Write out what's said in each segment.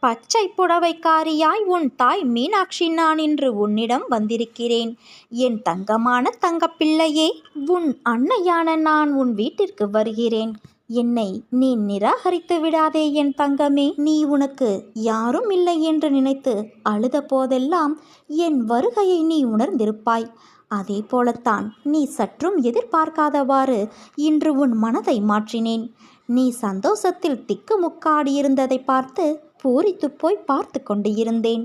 பச்சை புடவைக்காரியாய் உன் தாய் மீனாட்சி நான் இன்று உன்னிடம் வந்திருக்கிறேன். என் தங்கமான தங்கப்பிள்ளையே உன் அன்னையான நான் உன் வீட்டிற்கு வருகிறேன். என்னை நீ நிராகரித்து விடாதே என் தங்கமே. நீ உனக்கு யாரும் இல்லை என்று நினைத்து அழுத போதெல்லாம் என் வருகையை நீ உணர்ந்திருப்பாய். அதே போலத்தான் நீ சற்றும் எதிர்பார்க்காதவாறு இன்று உன் மனதை மாற்றினேன். நீ சந்தோஷத்தில் திக்குமுக்காடியிருந்ததை பார்த்து பூரித்து போய் பார்த்து கொண்டு இருந்தேன்.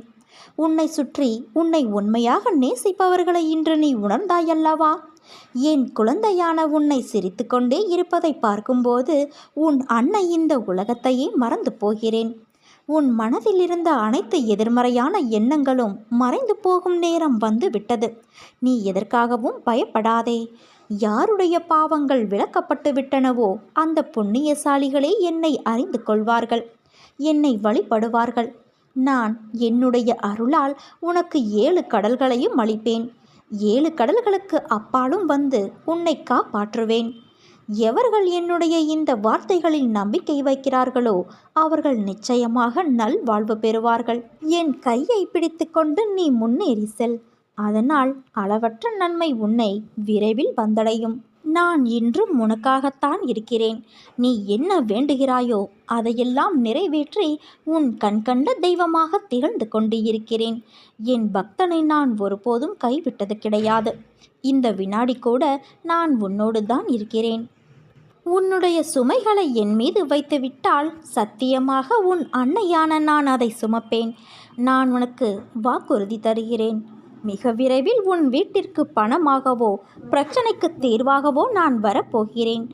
உன்னை சுற்றி உன்னை உண்மையாக நேசிப்பவர்களை இன்று நீ உணர்ந்தாயல்லவா? என் குழந்தையான உன்னை சிரித்துக்கொண்டே இருப்பதை பார்க்கும்போது உன் அன்னை இந்த உலகத்தையே மறந்து போகிறேன். உன் மனதில் இருந்த அனைத்து எதிர்மறையான எண்ணங்களும் மறைந்து போகும் நேரம் வந்து விட்டது. நீ எதற்காகவும் பயப்படாதே. யாருடைய பாவங்கள் விளக்கப்பட்டு விட்டனவோ அந்த புண்ணியசாலிகளே என்னை அறிந்து கொள்வார்கள். என்னை வழிபடுவார்கள். நான் என்னுடைய அருளால் உனக்கு ஏழு கடல்களையும் அளிப்பேன். ஏழு கடல்களுக்கு அப்பாலும் வந்து உன்னை காப்பாற்றுவேன். எவர்கள் என்னுடைய இந்த வார்த்தைகளில் நம்பிக்கை வைக்கிறார்களோ அவர்கள் நிச்சயமாக நல் வாழ்வு பெறுவார்கள். என் கையை பிடித்துக்கொண்டு நீ முன்னேறி செல். அதனால் அளவற்ற நன்மை உன்னை விரைவில் வந்தடையும். நான் இன்றும் உனக்காகத்தான் இருக்கிறேன். நீ என்ன வேண்டுகிறாயோ அதையெல்லாம் நிறைவேற்றி உன் கண்கண்ட தெய்வமாக திகழ்ந்து கொண்டு இருக்கிறேன் என் பக்தனை நான் ஒருபோதும் கைவிட்டது கிடையாது. இந்த வினாடி கூட நான் உன்னோடு தான் இருக்கிறேன். உன்னுடைய சுமைகளை என் மீது வைத்துவிட்டால் சத்தியமாக உன் அன்னையான நான் அதை சுமப்பேன். நான் உனக்கு வாக்குறுதி தருகிறேன். மிக விரைவில் உன் வீட்டிற்கு பணமாகவோ பிரச்சனைக்கு தீர்வாகவோ நான் வரப்போகிறேன்.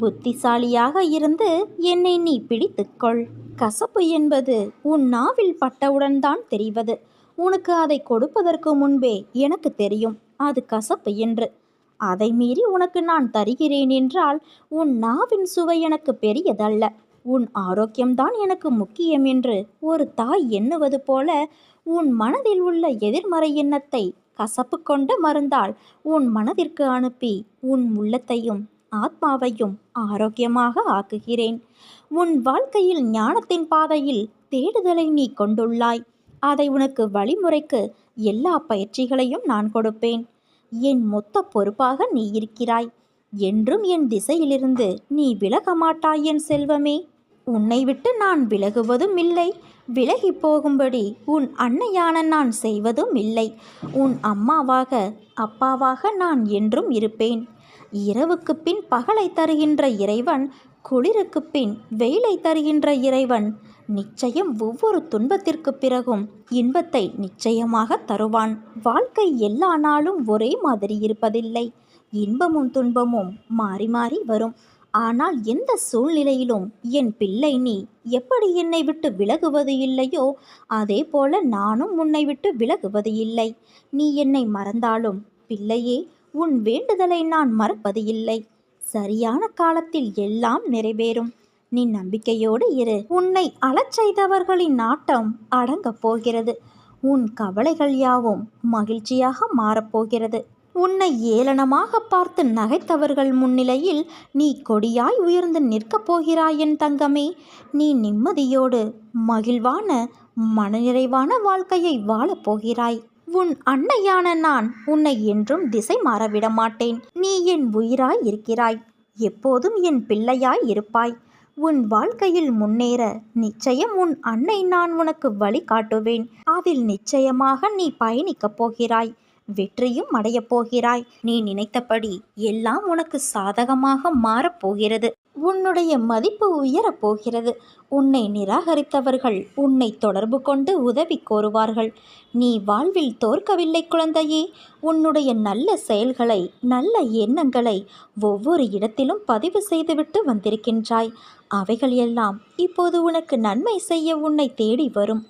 புத்திசாலியாக இருந்து என்னை நீ பிடித்துக்கொள். கசப்பு என்பது உன் நாவில் பட்டவுடன் தான் தெரிவது. உனக்கு அதை கொடுப்பதற்கு முன்பே எனக்கு தெரியும் அது கசப்பு என்று. அதை மீறி உனக்கு நான் தருகிறேன் என்றால் உன் நாவின் சுவை எனக்கு பெரியதல்ல. உன் ஆரோக்கியம்தான் எனக்கு முக்கியம் என்று ஒரு தாய் எண்ணுவது போல உன் மனதில் உள்ள எதிர்மறை எண்ணத்தை கசப்பு கொண்ட மருந்தால் உன் மனதிற்கு அனுப்பி உன் உள்ளத்தையும் ஆத்மாவையும் ஆரோக்கியமாக ஆக்குகிறேன். உன் வாழ்க்கையில் ஞானத்தின் பாதையில் தேடுதலை நீ கொண்டுள்ளாய். அதை உனக்கு வழிமுறைக்கு எல்லா பயிற்சிகளையும் நான் கொடுப்பேன். என் மொத்த பொறுப்பாக நீ இருக்கிறாய். என்றும் என் திசையிலிருந்து நீ விலக மாட்டாய் என் செல்வமே. உன்னை விட்டு நான் விலகுவதும் இல்லை. விலகி போகும்படி உன் அன்னையான நான் செய்வதும் இல்லை. உன் அம்மாவாக அப்பாவாக நான் என்றும் இருப்பேன். இரவுக்கு பின் பகலை தருகின்ற இறைவன் குளிருக்கு பின் வெயிலை தருகின்ற இறைவன் நிச்சயம் ஒவ்வொரு துன்பத்திற்கு பிறகும் இன்பத்தை நிச்சயமாக தருவான். வாழ்க்கை எல்லா நாளும் ஒரே மாதிரி இருப்பதில்லை. இன்பமும் துன்பமும் மாறி மாறி வரும். ஆனால் எந்த சூழ்நிலையிலும் என் பிள்ளை நீ எப்படி என்னை விட்டு விலகுவது இல்லையோ அதே போல நானும் உன்னை விட்டு விலகுவது இல்லை. நீ என்னை மறந்தாலும் பிள்ளையே உன் வேண்டுதலை நான் மறப்பது இல்லை. சரியான காலத்தில் எல்லாம் நிறைவேறும். நீ நம்பிக்கையோடு இரு. உன்னை அழச் செய்தவர்களின் நாட்டம் அடங்கப் போகிறது. உன் கவலைகள் யாவும் மகிழ்ச்சியாக மாறப்போகிறது உன்னை ஏளனமாக பார்த்து நகைத்தவர்கள் முன்னிலையில் நீ கொடியாய் உயர்ந்து நிற்கப் போகிறாய் என் தங்கமே. நீ நிம்மதியோடு மகிழ்வான மனநிறைவான வாழ்க்கையை வாழப் போகிறாய். உன் அன்னையான நான் உன்னை என்றும் திசை மாறவிட மாட்டேன் நீ என் உயிராய் இருக்கிறாய். எப்போதும் என் பிள்ளையாய் இருப்பாய். உன் வாழ்க்கையில் முன்னேற நிச்சயம் உன் அன்னை நான் உனக்கு வழி காட்டுவேன் அதில் நிச்சயமாக நீ பயணிக்கப் போகிறாய். வெற்றியும் அடையப் போகிறாய். நீ நினைத்தபடி எல்லாம் உனக்கு சாதகமாக மாறப்போகிறது உன்னுடைய மதிப்பு உயரப் போகிறது. உன்னை நிராகரித்தவர்கள் உன்னை தொடர்பு கொண்டு உதவி கோருவார்கள். நீ வாழ்வில் தோற்கவில்லை குழந்தையே. உன்னுடைய நல்ல செயல்களை நல்ல எண்ணங்களை ஒவ்வொரு இடத்திலும் பதிவு செய்துவிட்டு வந்திருக்கின்றாய். அவைகள் எல்லாம் இப்போது உனக்கு நன்மை செய்ய உன்னை தேடி வரும்.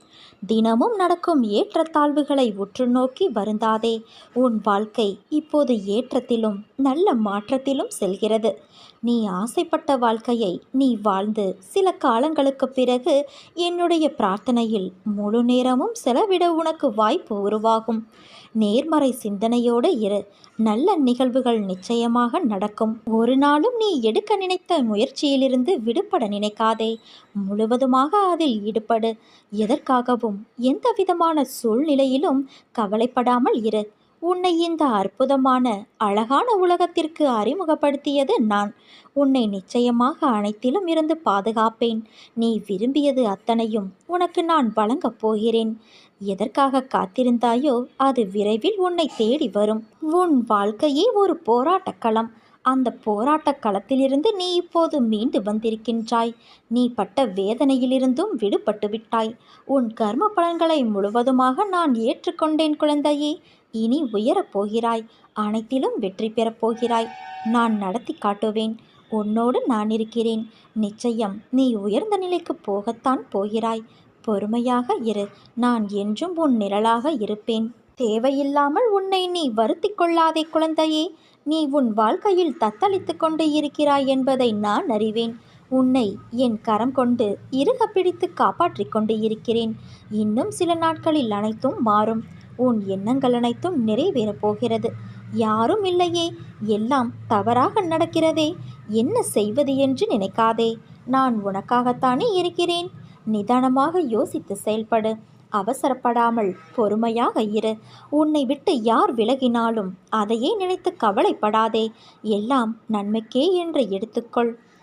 தினமும் நடக்கும் ஏற்றத்தாழ்வுகளை உற்று நோக்கி வருந்தாதே. உன் வாழ்க்கை இப்போது ஏற்றத்திலும் நல்ல மாற்றத்திலும் செல்கிறது. நீ ஆசைப்பட்ட வாழ்க்கையை நீ வாழ்ந்து சில காலங்களுக்கு பிறகு என்னுடைய பிரார்த்தனையில் முழு நேரமும் செலவிட உனக்கு வாய்ப்பு உருவாகும். நேர்மறை சிந்தனையோடு இரு. நல்ல நிகழ்வுகள் நிச்சயமாக நடக்கும். ஒரு நாளும் நீ எடுக்க நினைத்த முயற்சியிலிருந்து விடுபட நினைக்காதே. முழுவதுமாக அதில் ஈடுபடு. எதற்காகவும் எந்தவிதமான சூழ்நிலையிலும் கவலைப்படாமல் இரு. உன்னை இந்த அற்புதமான அழகான உலகத்திற்கு அறிமுகப்படுத்தியது நான். உன்னை நிச்சயமாக அனைத்திலும் இருந்து பாதுகாப்பேன். நீ விரும்பியது அத்தனையும் உனக்கு நான் வழங்கப் போகிறேன். எதற்காக காத்திருந்தாயோ அது விரைவில் உன்னை தேடி வரும். உன் வாழ்க்கையே ஒரு போராட்டக் களம். அந்த போராட்டக் களத்திலிருந்து நீ இப்போது மீண்டு வந்திருக்கின்றாய். நீ பட்ட வேதனையிலிருந்தும் விடுபட்டு விட்டாய். உன் கர்ம பலன்களை முழுவதுமாக நான் ஏற்றுக்கொண்டேன் குழந்தையே. இனி உயரப் போகிறாய் அனைத்திலும் வெற்றி பெறப் போகிறாய் நான் நடத்தி காட்டுவேன் உன்னோடு நான் இருக்கிறேன். நிச்சயம் நீ உயர்ந்த நிலைக்கு போகத்தான் போகிறாய். பொறுமையாக இரு நான் என்றும் உன் நிழலாக இருப்பேன். தேவையில்லாமல் உன்னை நீ வருத்தி கொள்ளாதே குழந்தையே. நீ உன் வாழ்க்கையில் தத்தளித்து கொண்டு இருக்கிறாய் என்பதை நான் அறிவேன். உன்னை என் கரம் கொண்டு இறுக பிடித்து காப்பாற்றிக் கொண்டு இருக்கிறேன். இன்னும் சில நாட்களில் அனைத்தும் மாறும். உன் எண்ணங்கள் அனைத்தும் நிறைவேறப் போகிறது. யாரும் இல்லையே. எல்லாம் தவறாக நடக்கிறதே. என்ன செய்வது என்று நினைக்காதே. நான் உனக்காகத்தானே இருக்கிறேன். நிதானமாக யோசித்து செயல்படு. அவசரப்படாமல் பொறுமையாக இரு. உன்னை விட்டு யார் விலகினாலும் அதையே நினைத்து கவலைப்படாதே. எல்லாம் நன்மைக்கே என்று எடுத்துக்கொள்.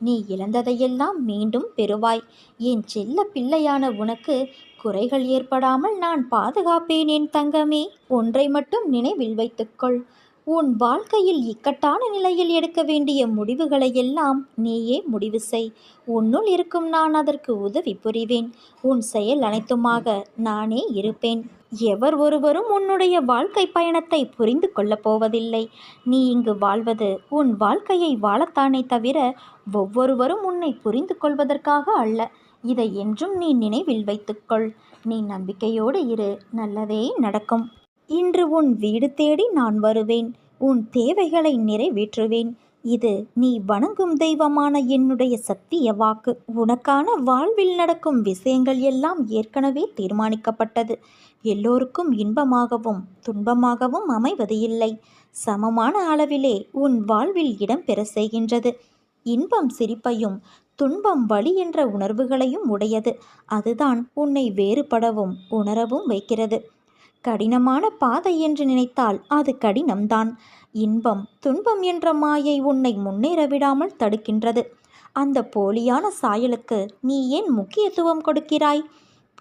நீ இழந்ததையெல்லாம் மீண்டும் பெறுவாய். என் செல்ல பிள்ளையான உனக்கு குறைகள் ஏற்படாமல் நான் பாதுகாப்பேன் என் தங்கமே. ஒன்றை மட்டும் நினைவில் வைத்துக்கொள். உன் வாழ்க்கையில் இக்கட்டான நிலையில் எடுக்க வேண்டிய முடிவுகளை எல்லாம் நீயே முடிவு செய். உன்னுள் இருக்கும் நான் அதற்கு உதவி புரிவேன். உன் செயல் அனைத்துமாக நானே இருப்பேன். எவர் ஒருவரும் உன்னுடைய வாழ்க்கை பயணத்தை புரிந்து கொள்ளப் போவதில்லை. நீ இங்கு வாழ்வது உன் வாழ்க்கையை வாழத்தானே தவிர ஒவ்வொருவரும் உன்னை புரிந்து கொள்வதற்காக அல்ல. இதை என்றும் நீ நினைவில் வைத்துக்கொள். நீ நம்பிக்கையோடு இரு. நல்லதே நடக்கும். இன்று உன் வீடு தேடி நான் வருவேன். உன் தேவைகளை நிறைவேற்றுவேன். இது நீ வணங்கும் தெய்வமான என்னுடைய சத்திய வாக்கு. உனக்கான வாழ்வில் நடக்கும் விஷயங்கள் எல்லாம் ஏற்கனவே தீர்மானிக்கப்பட்டது. எல்லோருக்கும் இன்பமாகவும் துன்பமாகவும் அமைவது இல்லை. சமமான அளவிலே உன் வாழ்வில் இடம்பெற செய்கின்றது. இன்பம் சிரிப்பையும் துன்பம் வலி என்ற உணர்வுகளையும் உடையது. அதுதான் உன்னை வேறுபடவும் உணரவும் வைக்கிறது. கடினமான பாதை என்று நினைத்தால் அது கடினம்தான். இன்பம் துன்பம் என்ற மாயை உன்னை முன்னேற விடாமல் தடுக்கின்றது. அந்த போலியான சாயலுக்கு நீ ஏன் முக்கியத்துவம் கொடுக்கிறாய்?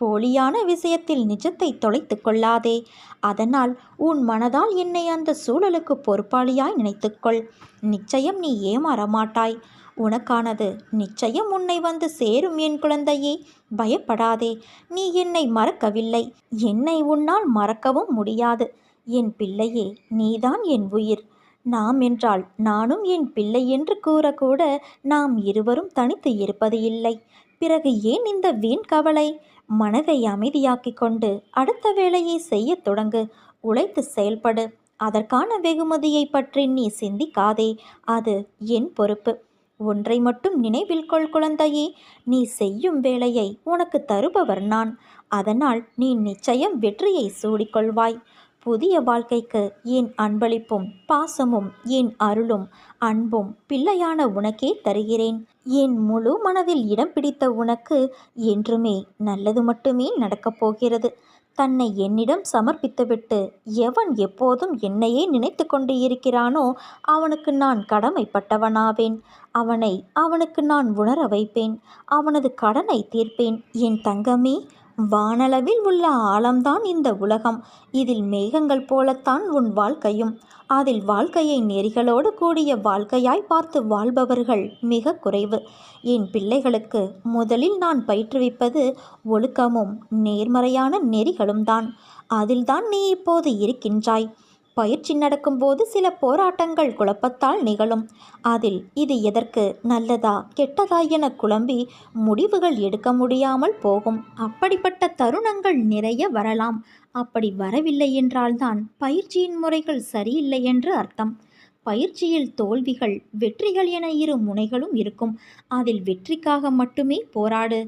போலியான விஷயத்தில் நிஜத்தை தொலைத்து கொள்ளாதே. அதனால் உன் மனதால் என்னை அந்த சூழலுக்கு பொறுப்பாளியாய் நினைத்துக்கொள். நிச்சயம் நீ ஏமாற மாட்டாய் உனக்கானது நிச்சயம் உன்னை வந்து சேரும் என் குழந்தையே. பயப்படாதே. நீ என்னை மறக்கவில்லை. என்னை உன்னால் மறக்கவும் முடியாது. என் பிள்ளையே நீதான் என் உயிர். நாம் என்றால் நானும் என் பிள்ளை என்று கூறக்கூட நாம் இருவரும் தனித்து இருப்பது இல்லை. பிறகு ஏன் இந்த வீண் கவலை? மனதை அமைதியாக்கிக் கொண்டு அடுத்த வேலையை செய்யத் தொடங்கு. உழைத்து செயல்படு. அதற்கான வெகுமதியை பற்றி நீ சிந்திக்காதே. அது என் பொறுப்பு. ஒன்றை மட்டும் நினைவில் கொள் குழந்தையே நீ செய்யும் வேலையை உனக்கு தருபவர் நான். அதனால் நீ நிச்சயம் வெற்றியை சூடிக்கொள்வாய். புதிய வாழ்க்கைக்கு என் அன்பளிப்பும் பாசமும் என் அருளும் அன்பும் பிள்ளையான உனக்கே தருகிறேன்? என் முழு மனதில் இடம் பிடித்த உனக்கு என்றுமே நல்லது மட்டுமே நடக்கப் போகிறது. தன்னை என்னிடம் சமர்ப்பித்துவிட்டு எவன் எப்போதும் என்னையே நினைத்து கொண்டு இருக்கிறானோ அவனுக்கு நான் கடமைப்பட்டவனாவேன். அவனை அவனுக்கு நான் உணர வைப்பேன். அவனது கடனை தீர்ப்பேன். என் தங்கமே வானளவில் உள்ள ஆழம்தான் இந்த உலகம். இதில் மேகங்கள் போலத்தான் உன் வாழ்க்கையும். அதில் வாழ்க்கையை நெறிகளோடு கூடிய வாழ்க்கையாய் பார்த்து வாழ்பவர்கள் மிக குறைவு. என் பிள்ளைகளுக்கு முதலில் நான் பயிற்றுவிப்பது ஒழுக்கமும் நேர்மறையான நெறிகளும் தான் அதில்தான் நீ இப்போது இருக்கின்றாய். பயிற்சி நடக்கும்போது சில போராட்டங்கள் குழப்பத்தால் நிகழும். அதில் இது எதற்கு நல்லதா கெட்டதா என குழம்பி முடிவுகள் எடுக்க முடியாமல் போகும். அப்படிப்பட்ட தருணங்கள் நிறைய வரலாம். அப்படி வரவில்லை என்றால்தான் பயிற்சியின் முறைகள் சரியில்லை என்று அர்த்தம். பயிற்சியில் தோல்விகள் வெற்றிகள் என இரு முனைகளும் இருக்கும். அதில் வெற்றிக்காக மட்டுமே போராடு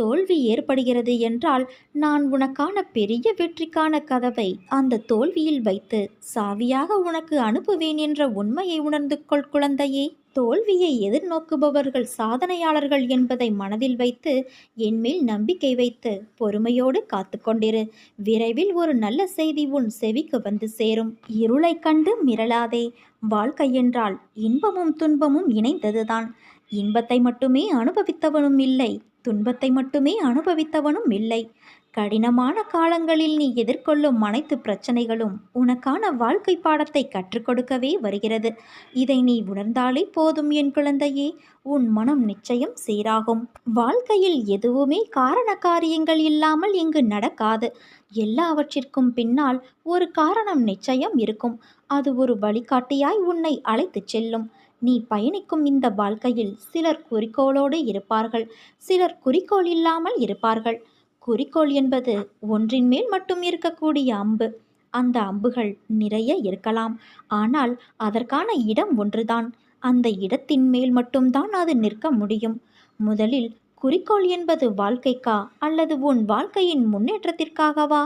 தோல்வி ஏற்படுகிறது என்றால் நான் உனக்கான பெரிய வெற்றிக்கான கதவை அந்த தோல்வியில் வைத்து சாவியாக உனக்கு அனுப்புவேன் என்ற உண்மையை உணர்ந்து கொள் குழந்தையே. தோல்வியை எதிர்நோக்குபவர்கள் சாதனையாளர்கள் என்பதை மனதில் வைத்து என்மேல் நம்பிக்கை வைத்து பொறுமையோடு காத்து கொண்டிரு. விரைவில் ஒரு நல்ல செய்தி உன் செவிக்கு வந்து சேரும். இருளை கண்டு மிரளாதே. வாழ்க்கை என்றால் இன்பமும் துன்பமும் இணைந்ததுதான். இன்பத்தை மட்டுமே அனுபவித்தவனும் இல்லை துன்பத்தை மட்டுமே அனுபவித்தவனும் இல்லை. கடினமான காலங்களில் நீ எதிர்கொள்ளும் அனைத்து பிரச்சனைகளும் உனக்கான வாழ்க்கை பாடத்தை கற்றுக் கொடுக்கவே வருகிறது. இதை நீ உணர்ந்தாலே போதும் என் குழந்தையே. உன் மனம் நிச்சயம் சீராகும். வாழ்க்கையில் எதுவுமே காரண காரியங்கள் இல்லாமல் இங்கு நடக்காது. எல்லாவற்றிற்கும் பின்னால் ஒரு காரணம் நிச்சயம் இருக்கும். அது ஒரு வழிகாட்டியாய் உன்னை அழைத்துச் செல்லும். நீ பயணிக்கும் இந்த வாழ்க்கையில் சிலர் குறிக்கோளோடு இருப்பார்கள் சிலர் குறிக்கோள் இல்லாமல் இருப்பார்கள். குறிக்கோள் என்பது ஒன்றின் மேல் மட்டும் இருக்கக்கூடிய அம்பு. அந்த அம்புகள் நிறைய இருக்கலாம் ஆனால் அதற்கான இடம் ஒன்றுதான். அந்த இடத்தின் மேல் மட்டும்தான் அது நிற்க முடியும். முதலில் குறிக்கோள் என்பது வாழ்க்கைக்கா அல்லது உன் வாழ்க்கையின் முன்னேற்றத்திற்காகவா?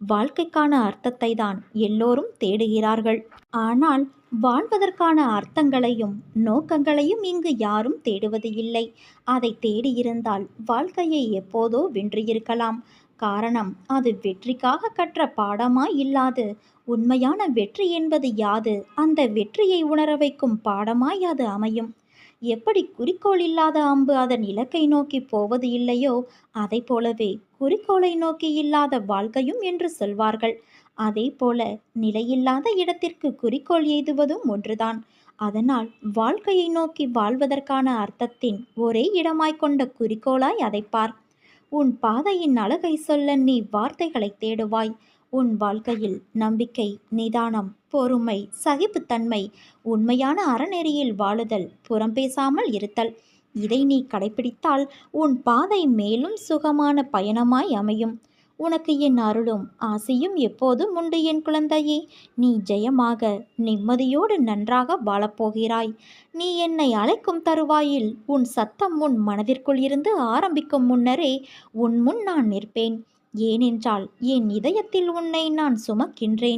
வாழ்க்கைக்கான அர்த்தத்தை தான் எல்லோரும் தேடுகிறார்கள். ஆனால் வாழ்வதற்கான அர்த்தங்களையும் நோக்கங்களையும் இங்கு யாரும் தேடுவது இல்லை அதை தேடியிருந்தால் வாழ்க்கையை எப்போதோ வென்றிருக்கலாம் காரணம் அது வெற்றிக்காக கற்ற பாடமாய் இல்லாது உண்மையான வெற்றி என்பது யாது? அந்த வெற்றியை உணர வைக்கும் பாடமாய் அது அமையும். எப்படி குறிக்கோள் இல்லாத அம்பு அதன் இலக்கை நோக்கி போவது இல்லையோ அதை போலவே குறிக்கோளை நோக்கி இல்லாத வாழ்க்கையும் என்று சொல்வார்கள். அதே போல நிலையில்லாத இடத்திற்கு குறிக்கோள் எய்துவதும் ஒன்றுதான். அதனால் வாழ்க்கையை நோக்கி வாழ்வதற்கான அர்த்தத்தின் ஒரே இடமாய் கொண்ட குறிக்கோளாய் அதை பார். உன் பாதையின் அழகை சொல்ல நீ வார்த்தைகளை தேடுவாய். உன் வாழ்க்கையில் நம்பிக்கை நிதானம் பொறுமை சகிப்புத்தன்மை உண்மையான அறநெறியில் வாழுதல் புறம் பேசாமல் இருத்தல். இதை நீ கடைபிடித்தால் உன் பாதை மேலும் சுகமான பயணமாய் அமையும். உனக்கு என் அருளும் ஆசையும் எப்போதும் உண்டு என் குழந்தையே. நீ ஜெயமாக நிம்மதியோடு நன்றாக வாழப்போகிறாய் நீ என்னை அழைக்கும் தருவாயில் உன் சத்தம் உன் மனதிற்குள் இருந்து ஆரம்பிக்கும் முன்னரே உன் முன் நான் நிற்பேன். ஏனென்றால் என் இதயத்தில் உன்னை நான் சுமக்கின்றேன்.